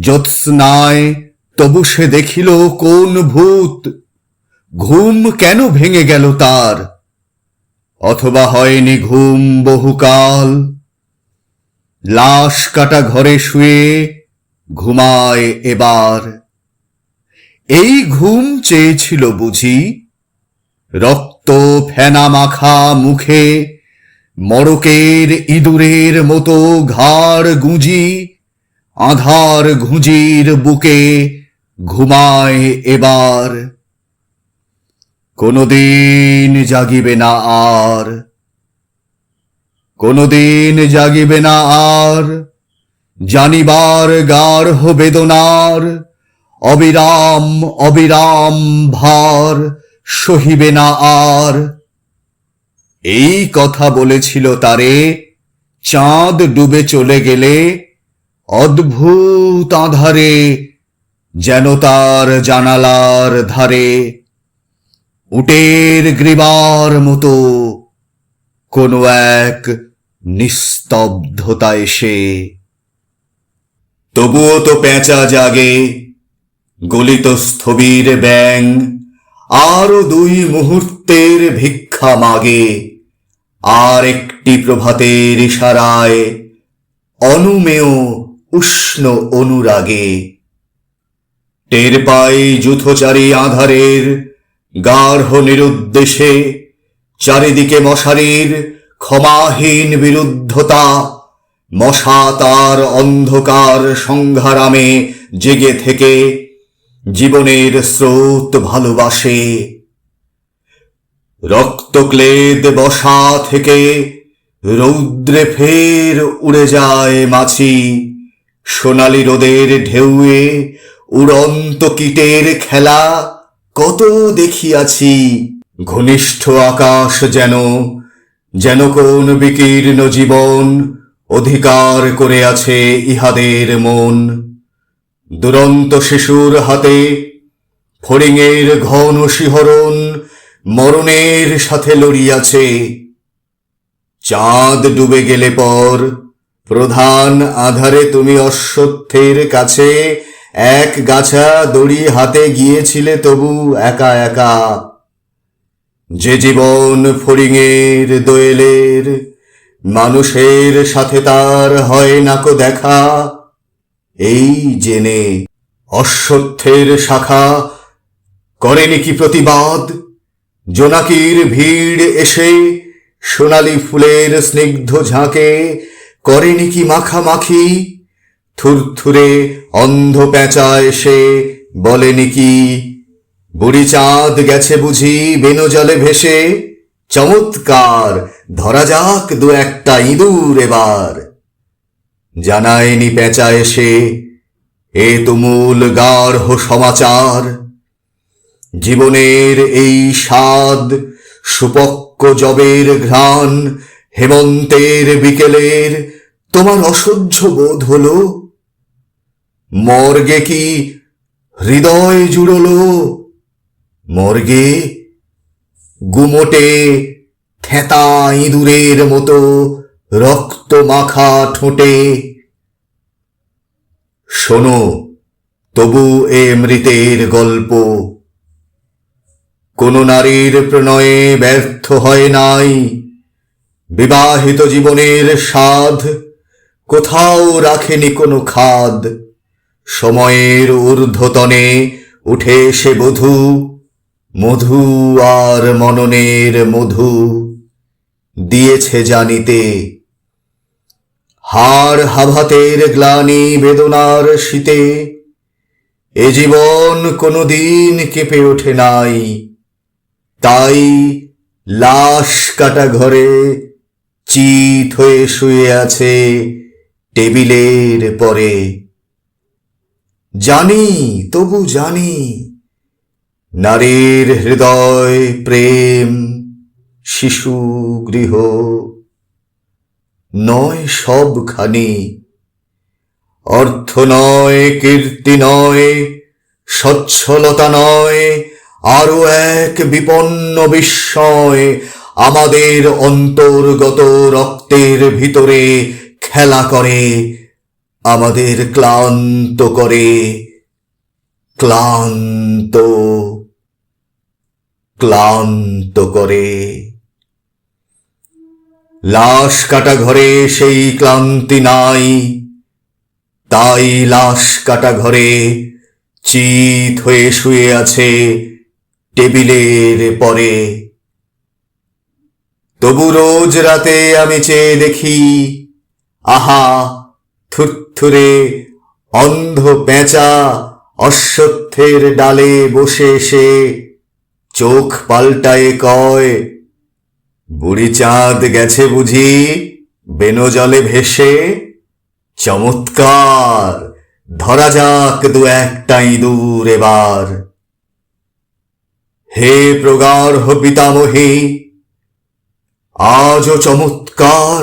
জ্যোৎস্নায় তবু সে দেখিল কোন ভূত। ঘুম কেন ভেঙে গেল তার? অথবা হয়নি ঘুম বহুকাল? লাশ কাটা ঘরে শুয়ে ঘুমায় এবার। এই ঘুম চেয়েছিল বুঝি, রক্ত ফেনা মাখা মুখে, মড়কের ইঁদুরের মতো ঘাড় গুঁজি আধার ঘুঁজির বুকে ঘুমায় এবার। কোনদিন জাগিবে না আর। কোনদিন জাগিবে না আর। জানিবার গার্হ বেদনার। অবিরাম অবিরাম ভার সহিবে না আর। এই কথা বলেছিল তারে, চাঁদ ডুবে চলে গেলে অদ্ভুত আধারে, যেন তার জানালার ধারে উটের গ্রীবার মতো কোনো এক নিস্তব্ধতা এসে। তবুও তো পেঁচা জাগে, গলিত স্থবির ব্যাং আরও দুই মুহূর্তের ভিক্ষা মাগে, আর একটি প্রভাতের ইশারায়, অনুমেয় উষ্ণ অনুরাগে। টের পাই যুথচারী আধারের গার্হ নিরুদ্দেশে, চারিদিকে মশারির, ক্ষমাহীন বিরুদ্ধতা, মশা তার অন্ধকার সংঘারামে জেগে থেকে, জীবনের স্রোত ভালোবাসে। রক্তক্লেদ বসা থেকে, রৌদ্রে ফের উড়ে যায় মাছি। সোনালি রোদের ঢেউয়ে উড়ন্ত কীটের খেলা কত দেখিয়াছি। ঘনিষ্ঠ আকাশ যেন যেন কোন বিকীর্ণ জীবন অধিকার করে আছে ইহাদের মন। দুরন্ত শিশুর হাতে ফড়িংয়ের ঘন শিহরণ মরণের সাথে লড়িয়াছে। চাঁদ ডুবে গেলে পর প্রধান আধারে তুমি অশ্বত্থের কাছে এক গাছা দড়ি হাতে গিয়েছিলে তবু একা একা। যে জীবন ফড়িংয়ের দোয়েলের, মানুষের সাথে তার হয় নাকো দেখা। এই জেনে অশ্বত্থের শাখা করেনি কি প্রতিবাদ? জোনাকির ভিড় এসে সোনালি ফুলের স্নিগ্ধ ঝাঁকে করেনি কি মাখামাখি? থুরথুরে অন্ধ পেঁচা এসে বলেনি কি? বুড়ি চাঁদ গেছে বুঝি বেনো জলে ভেসে। চমৎকার, ধরা যাক দু একটা ইঁদুর এবার। জানায়নি পেঁচা এসে, এ তুমুল গার্হ সমাচার। জীবনের এই স্বাদ, সুপক্ক জবের ঘ্রাণ, হেমন্তের বিকেলের তোমার অসহ্য বোধ হলো? মর্গে কি হৃদয় জুড়লো? মর্গে গুমোটে থেতা ইঁদুরের মতো রক্ত মাখা ঠোঁটে। শোনো, তবু এ মৃতের গল্প। কোন নারীর প্রণয়ে ব্যর্থ হয় নাই। বিবাহিত জীবনের স্বাদ কোথাও রাখেনি কোনো খাদ। সময়ের ঊর্ধ্বতনে উঠে সে বধূ, মধু আর মননের মধু দিয়েছে জানিতে। হাড় হাভাতের গ্লানি বেদনার শীতে এ জীবন কোনোদিন কেঁপে ওঠে নাই। তাই লাশ কাটা ঘরে চিত হয়ে শুয়ে আছে টেবিলের পরে। জানি, তবু জানি, নারীর হৃদয় প্রেম, শিশু, গৃহ। নয় সবখানি, অর্থ নয়, কীর্তি নয়, সচ্ছলতা নয়, আরও এক বিপন্ন বিস্ময় আমাদের অন্তর্গত রক্তের ভিতরে খেলা করে, আমাদের ক্লান্ত করে, ক্লান্ত ক্লান্ত করে। লাশ কাটা ঘরে সেই ক্লান্তি নাই, তাই লাশ কাটা ঘরে চিত হয়ে শুয়ে আছে টেবিলের পরে। তবু রোজ রাতে আমি চেয়ে দেখি আহা, থুরথুরে অন্ধ পেঁচা অশ্বত্থের ডালে বসে সে চোখ পাল্টায়ে কয়, বুড়ি চাঁদ গেছে বুঝি বেনো জলে ভেসে, চমৎকার, ধরা যাক দু একটা ইঁদুর এবার। হে প্রগাঢ় পিতামহী, আজও চমৎকার